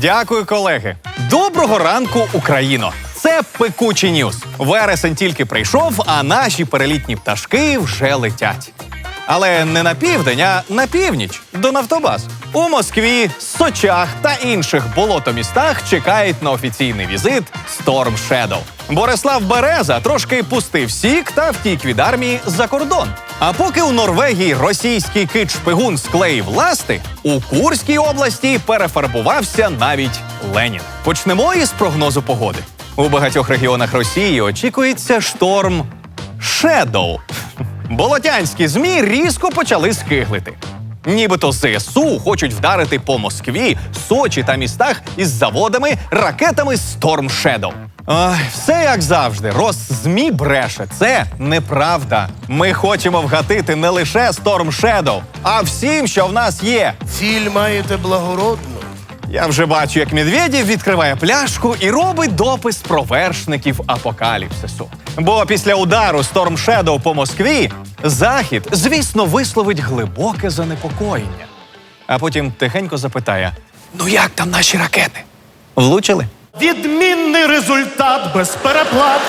Дякую, колеги. Доброго ранку, Україно! Це пекучі ньюз. Вересень тільки прийшов, а наші перелітні пташки вже летять. Але не на південь, а на північ до Нафтобаз. У Москві, Сочах та інших болотомістах чекають на офіційний візит Storm Shadow. Борислав Береза трошки пустив сік та втік від армії за кордон. А поки у Норвегії російський кит шпигун склеїв ласти, у Курській області перефарбувався навіть Ленін. Почнемо із прогнозу погоди. У багатьох регіонах Росії очікується шторм Shadow. Болотянські змі різко почали скиглити. Нібито ЗСУ хочуть вдарити по Москві, Сочі та містах із заводами, ракетами Storm Shadow. Ой, все як завжди. Росзмі бреше. Це неправда. Ми хочемо вгатити не лише Storm Shadow, а всім, що в нас є. Ціль маєте благородну. Я вже бачу, як Медведєв відкриває пляшку і робить допис про вершників апокаліпсису. Бо після удару Storm Shadow по Москві Захід, звісно, висловить глибоке занепокоєння. А потім тихенько запитає: Ну як там наші ракети? Влучили? Відмінний результат без переплат.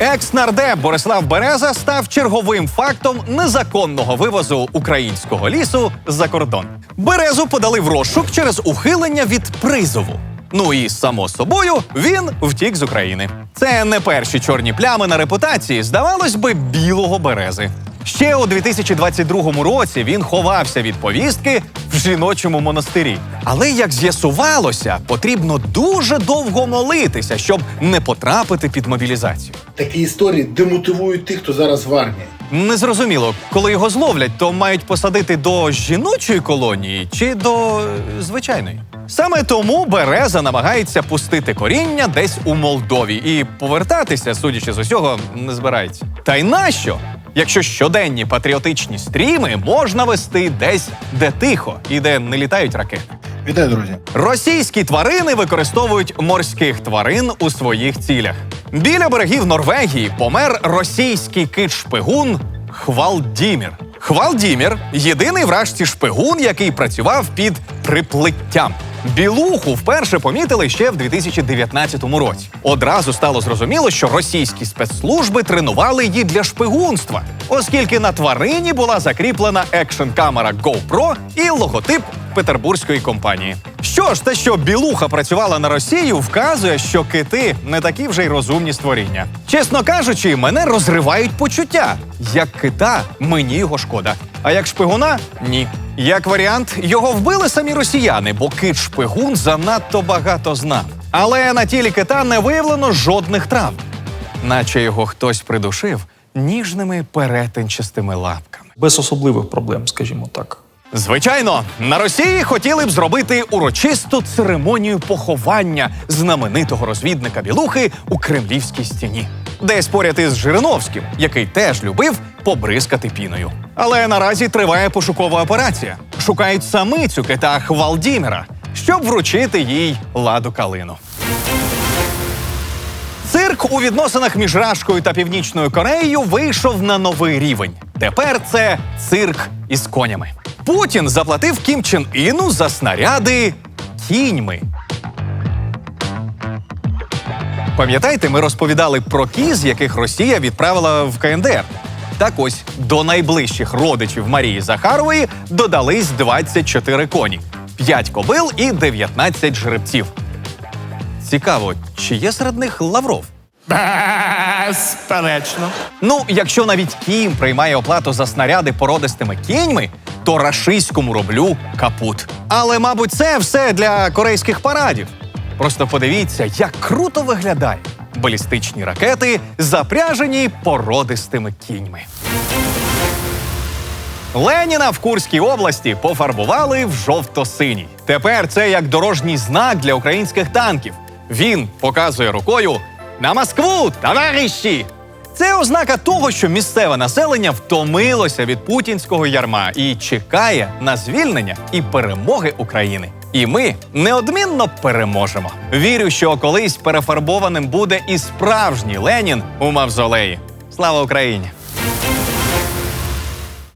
Екс-нардеп Борислав Береза став черговим фактом незаконного вивозу українського лісу за кордон. Березу подали в розшук через ухилення від призову. Ну і само собою він втік з України. Це не перші чорні плями на репутації, здавалось би, білого берези. Ще у 2022 році він ховався від повістки в жіночому монастирі. Але як з'ясувалося, потрібно дуже довго молитися, щоб не потрапити під мобілізацію. Такі історії демотивують тих, хто зараз в армії. Незрозуміло, коли його зловлять, то мають посадити до жіночої колонії чи до е, звичайної. Саме тому Береза намагається пустити коріння десь у Молдові і повертатися, судячи з усього, не збирається. Та й нащо? Якщо щоденні патріотичні стріми можна вести десь, де тихо і де не літають ракети. Вітаю, друзі. Російські тварини використовують морських тварин у своїх цілях. Біля берегів Норвегії помер російський кит-шпигун Хвалдімір. Хвалдімір єдиний вражці шпигун, який працював під приплиттям. Білуху вперше помітили ще в 2019 році. Одразу стало зрозуміло, що російські спецслужби тренували її для шпигунства, оскільки на тварині була закріплена екшн-камера GoPro і логотип петербурзької компанії. Що ж, те, що білуха працювала на Росію, вказує, що кити не такі вже й розумні створіння. Чесно кажучи, мене розривають почуття. Як кита, мені його шкода. А як шпигуна ні. Як варіант, його вбили самі росіяни, бо кит шпигун занадто багато знав. Але на тілі кита не виявлено жодних травм, наче його хтось придушив ніжними перетинчастими лапками. без особливих проблем, скажімо так. Звичайно, на Росії хотіли б зробити урочисту церемонію поховання знаменитого розвідника Білухи у Кремлівській стіні. Десь поряд із Жириновським, який теж любив побризкати піною. Але наразі триває пошукова операція. Шукають самицю кита Хвалдімера, щоб вручити їй ладу калину. Цирк у відносинах між Рашкою та Північною Кореєю вийшов на новий рівень. Тепер це цирк із конями. Путін заплатив Кім Чен Іну за снаряди кіньми. Пам'ятаєте, ми розповідали про кіз, яких Росія відправила в КНДР. Так ось до найближчих родичів Марії Захарової додались 24 коні, 5 кобил і 19 жеребців. Цікаво, чи є серед них Лавров? Безперечно. Ну, якщо навіть Кім приймає оплату за снаряди породистими кіньми, то рашиському роблю капут. Але, мабуть, це все для корейських парадів. Просто подивіться, як круто виглядає балістичні ракети, запряжені породистими кіньми. Леніна в Курській області пофарбували в жовто-синій. Тепер це як дорожній знак для українських танків. Він показує рукою на Москву, товариші! Це ознака того, що місцеве населення втомилося від путінського ярма і чекає на звільнення і перемоги України. І ми неодмінно переможемо. Вірю, що колись перефарбованим буде і справжній Ленін у мавзолеї. Слава Україні!